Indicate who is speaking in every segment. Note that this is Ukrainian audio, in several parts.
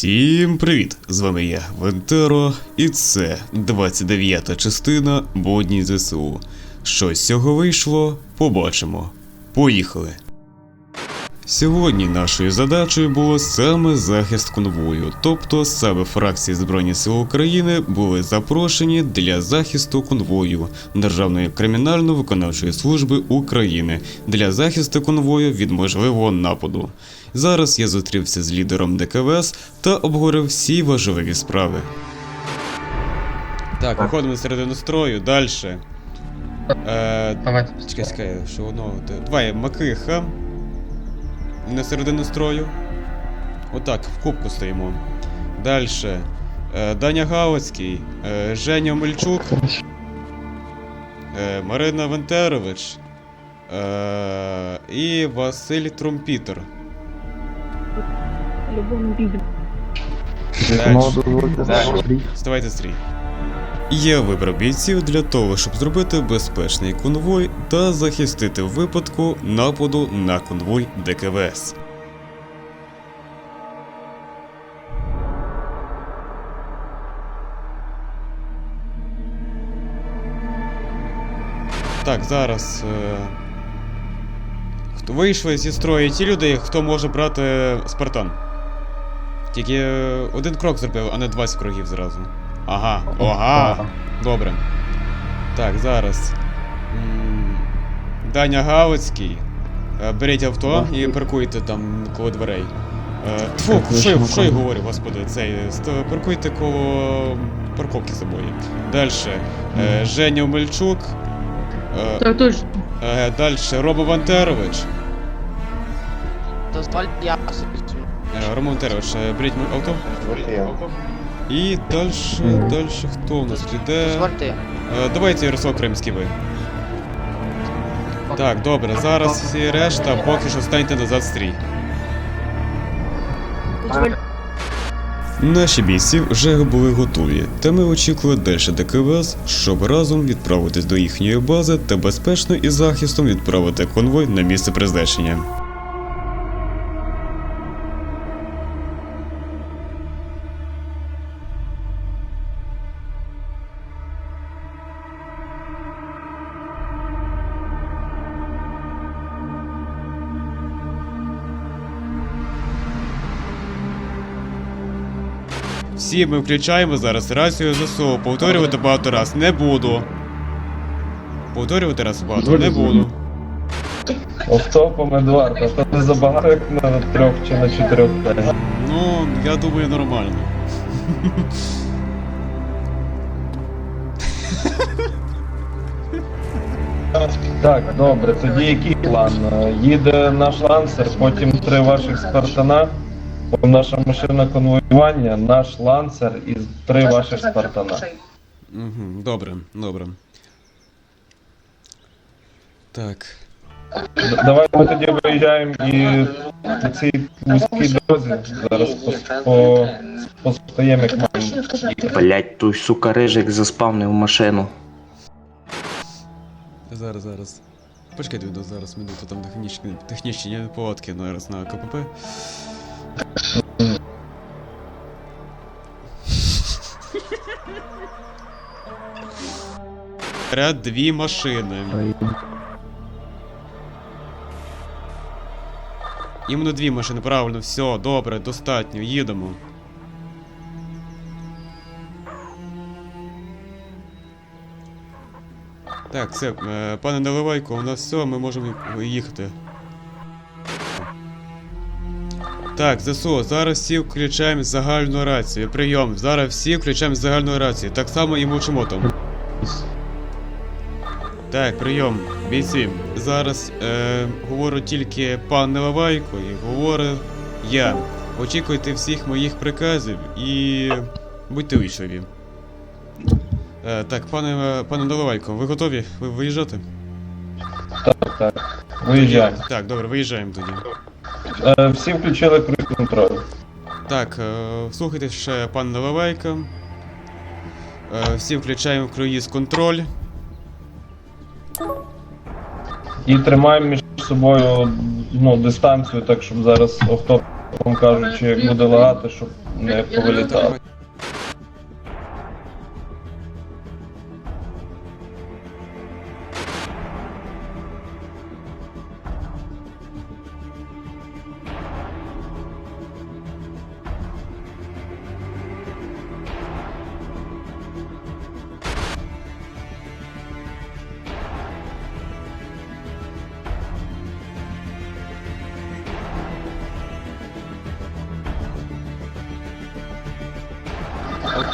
Speaker 1: Всім привіт! З вами я, Вентеро, і це 29-та частина Бодні ЗСУ. Що з цього вийшло, побачимо. Поїхали! Сьогодні нашою задачею було саме захист конвою, тобто саме фракції Збройні Сили України були запрошені для захисту конвою Державної кримінально-виконавчої служби України для захисту конвою від можливого нападу. Зараз я зустрівся з лідером ДКВС та обговорив всі важливі справи. Так, виходимо середину строю, далі. Е,
Speaker 2: Давайте.
Speaker 1: Чекай, чекай, що воно. Давай, макиха. На середину строю. Отак, в кубку стоїмо. Далі. Даня Галицький, е, Женя Мельчук, е, Марина Вентерович е, і Василь Трумпітер.
Speaker 3: В любом виде.
Speaker 1: Ставайте стрій. Я вибрав бійців для того, щоб зробити безпечний конвой та захистити в випадку нападу на конвой ДКВС. Так, зараз. Е... Хто вийшли зі строю ті люди, хто може брати Спартан. Тільки е, один крок зробив, а не 20 кроків зразу. Ага, ага. Добре. Так, зараз. Даня Галицький. Е, Беріть авто і паркуйте там коло дверей. Е, Тьфу, що, я- що я говорю, господи, цей. Паркуйте коло парковки собою. Далі. Женя Мельчук.
Speaker 3: Так точно.
Speaker 1: Далі Рома Вантерович.
Speaker 4: Дозволь я собі.
Speaker 1: Е, Рома е, беріть авто. І далі, далі хто у нас піде?
Speaker 4: Дозвольте.
Speaker 1: Е, Давайте Ярослав Кримський ви. Так, добре, зараз всі решта, поки що станьте назад стрій. Наші бійці вже були готові, та ми очікували далі ДКВС, щоб разом відправитись до їхньої бази та безпечно із захистом відправити конвой на місце призначення. Всі ми включаємо зараз рацію ЗСУ. Повторювати багато раз не буду. Повторювати раз багато не буду.
Speaker 2: Офтопом Едуард, а то не забагато як на трьох чи на чотирьох.
Speaker 1: Ну, я думаю, нормально.
Speaker 2: Так, добре, тоді який план? Їде наш лансер, потім три ваших спартана, наша машина конвоювання, наш лансер і три ваших спартана.
Speaker 1: Угу, добре, добре. Так.
Speaker 2: Д- Давай ми тоді виїжджаємо і на цій вузькій дорозі зараз пос- по, як маємо.
Speaker 5: Блять, той сука рижик заспавнив машину.
Speaker 1: Зараз, зараз. Почекайте відео зараз минуту, там технічні, технічні неполадки зараз на КПП. Ряд дві машини. Іменно дві машини, правильно, все, добре, достатньо, їдемо. Так, все, е, пане Наливайко, у нас все, ми можемо їхати. Так, ЗСУ, зараз всі включаємо загальну рацію. Прийом. Зараз всі включаємо загальну рацію. Так само і мовчимо Так, прийом. Бійці. Зараз е, говорю тільки пан Наливайко і говорю я. Очікуйте всіх моїх приказів і будьте вічливі. Е, так, пане, пане Наливайко, ви готові? Ви виїжджати?
Speaker 2: Так, так. Виїжджаємо.
Speaker 1: Так, добре, виїжджаємо тоді.
Speaker 2: Е, Всі включили круїз контроль.
Speaker 1: Так, е, слухайте ще пан Наливайка. Е, всі включаємо круїз контроль.
Speaker 2: І тримаємо між собою ну, дистанцію, так щоб зараз охто, Вам кажучи, як буде лагати, щоб не повилітало.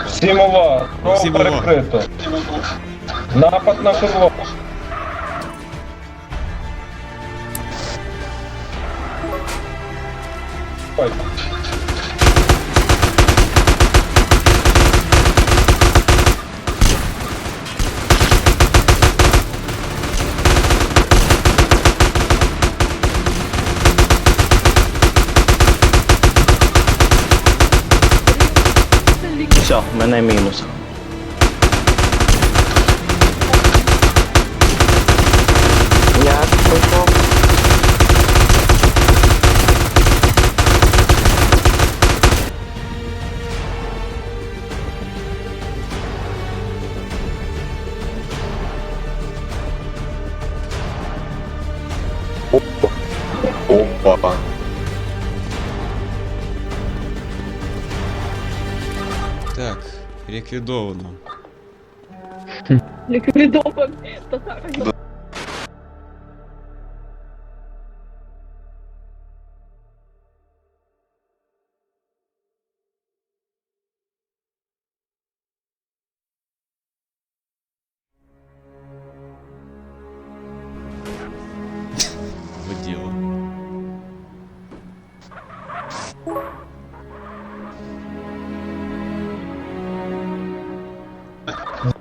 Speaker 2: Всім увага! Кров перекрито. Напад на конвой. Ой.
Speaker 5: Все, мене мінус. Я пройшов.
Speaker 1: Ліквідовано.
Speaker 4: Ліквідовано. татарами.
Speaker 1: Воділо.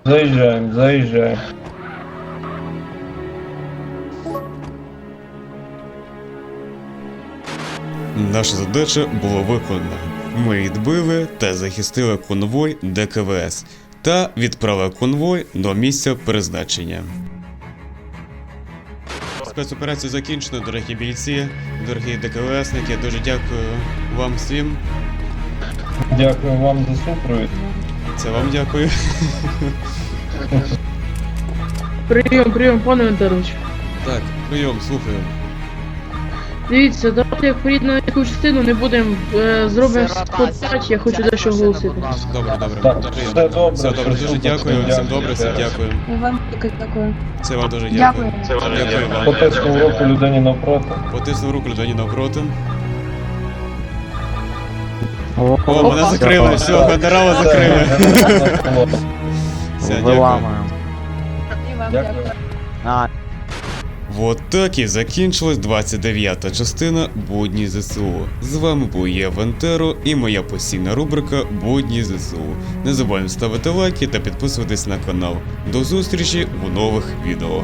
Speaker 2: Заїжджаємо, заїжджаємо.
Speaker 1: Наша задача була виконана. Ми відбили та захистили конвой ДКВС та відправили конвой до місця призначення. Спецоперація закінчена, дорогі бійці, дорогі ДКВСники. Дуже дякую вам всім.
Speaker 2: Дякую вам за супровід.
Speaker 1: Це вам дякую.
Speaker 6: Прийом, прийом, пане Вентерович.
Speaker 1: Так, прийом, слухаю.
Speaker 6: Дивіться, давайте як приїдемо на яку частину, не будемо е, зробимо спотач, я хочу дещо оголосити.
Speaker 1: Добре, добре.
Speaker 2: Так,
Speaker 1: Добре.
Speaker 2: все добре,
Speaker 1: Все добре, дуже дякую. Всім
Speaker 2: дякую
Speaker 1: добре, всім дякую.
Speaker 4: І вам тільки дякую.
Speaker 1: Це вам дуже дякую.
Speaker 4: Дякую.
Speaker 1: Дякую вам.
Speaker 2: Потиснув руку людині навпроти.
Speaker 1: Потиснув руку людині навпроти. О, мене закрили, все, генерала закрили. Все, дякую.
Speaker 4: І вам
Speaker 2: Дякую.
Speaker 4: дякую.
Speaker 1: Вот так і закінчилась 29-та частина Будні ЗСУ. З вами був я Вентеро і моя постійна рубрика Будні ЗСУ. Не забуваємо ставити лайки та підписуватись на канал. До зустрічі у нових відео.